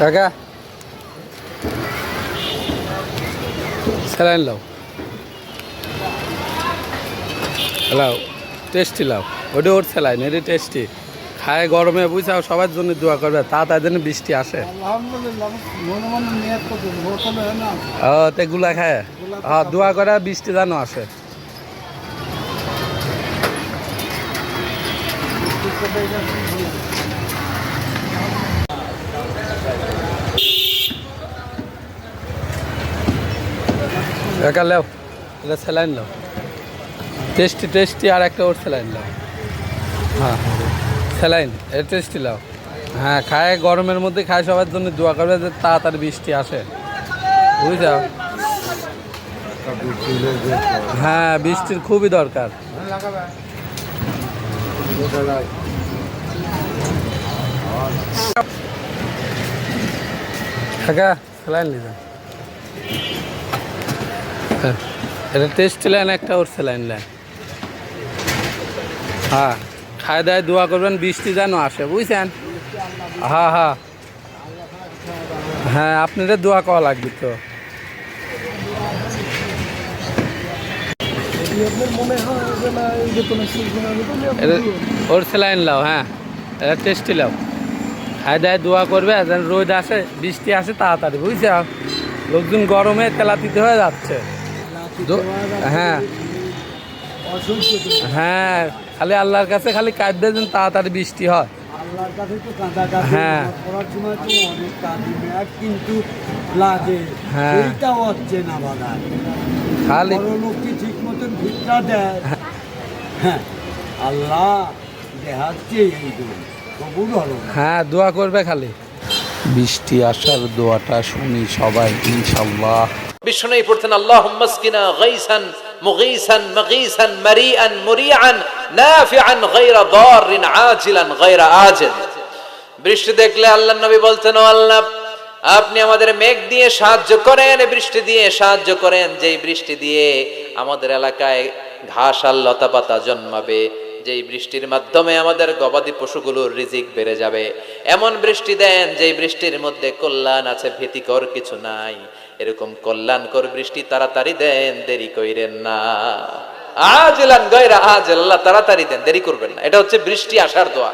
কাকা। স্যালাইন লাও। লাও টেস্টি লাও। ওটা ওর স্যালাইন এটি টেস্টি খায় গরমে বুঝাও সবার জন্য দোয়া করবে। তা তার জন্য বৃষ্টি আসে। ও, তে গুলা খায়। হ্যাঁ দোয়া করে বৃষ্টি যেন আসে। একা লেও এটা স্যালাইন লাও। টেস্টি টেস্টি আর একটা ওর স্যালাইন লাও। হ্যাঁ। স্যালাইন এটা টেস্টি লাও। হ্যাঁ খায় গরমের মধ্যে খায় সবার জন্য দোয়া করবে যে তাড়াতাড়ি বৃষ্টি আসে। বুঝছ? হ্যাঁ বৃষ্টির খুবই দরকার। কাকা স্যালাইন হ্যাঁ, এটা টেস্ট লাইন একটা ওর স্যালাইন লাইন হ্যাঁ খায় দায় দোয়া করবেন, বৃষ্টি যেন আসে, বুঝছেন? হ্যাঁ হ্যাঁ। হ্যাঁ আপনাদের দোয়া করা লাগবে তো। হয়। ওর স্যালাইন লাও হ্যাঁ। এটা টেস্টি লাও। খায় দায় দোয়া করবে যেন রোদ আসে, বৃষ্টি আসে, তাড়াতাড়ি, বুঝছ? লোকজন গরমে তেলাতিতে হয়ে যাচ্ছে। হ্যাঁ। হ্যাঁ খালি আল্লাহর কাছে খালি কাঁদবে যেন তাড়াতাড়ি বৃষ্টি হয়। আল্লাহর কাছে তো কাঁদা কাঁদা হ্যাঁ। করার সময় তো অনেক কাঁদি কিন্তু লাগে। হ্যাঁ। এইটাও হচ্ছে না বাধা। খালি লোককে ঠিক মতন ভিক্ষা দেয়। হ্যাঁ। আল্লাহ দেখাচ্ছে কবুল হলো হ্যাঁ দোয়া করবে খালি। বৃষ্টি আসার দোয়াটা শুনি সবাই ইনশাল্লাহ। বিষ্ণুই পড়তেন আল্লাহ মাসকিনা গাইসান নাফিআন গায়রা আজিলান গায়রা আজিল। বৃষ্টি দেখলে আল্লাহ নবী বলতেন, ও আল্লাহ, আপনি আমাদের মেঘ দিয়ে সাহায্য করেন বৃষ্টি দিয়ে সাহায্য করেন, যেই বৃষ্টি দিয়ে আমাদের এলাকায় ঘাস আর লতা পাতা জন্মাবে যেই বৃষ্টির মাধ্যমে আমাদের গবাদি পশুগুলোর রিজিক বেড়ে যাবে, এমন বৃষ্টি দেন যেই বৃষ্টির মধ্যে কল্যাণ আছে, ভীতিকর কিছু নাই। এরকম কল্যাণকর বৃষ্টি তাড়াতাড়ি দেন, দেরি কইরেন না। আজ গয়রা, আজ আল্লাহ তাড়াতাড়ি দেন, দেরি করবেন না। এটা হচ্ছে বৃষ্টি আসার দোয়া।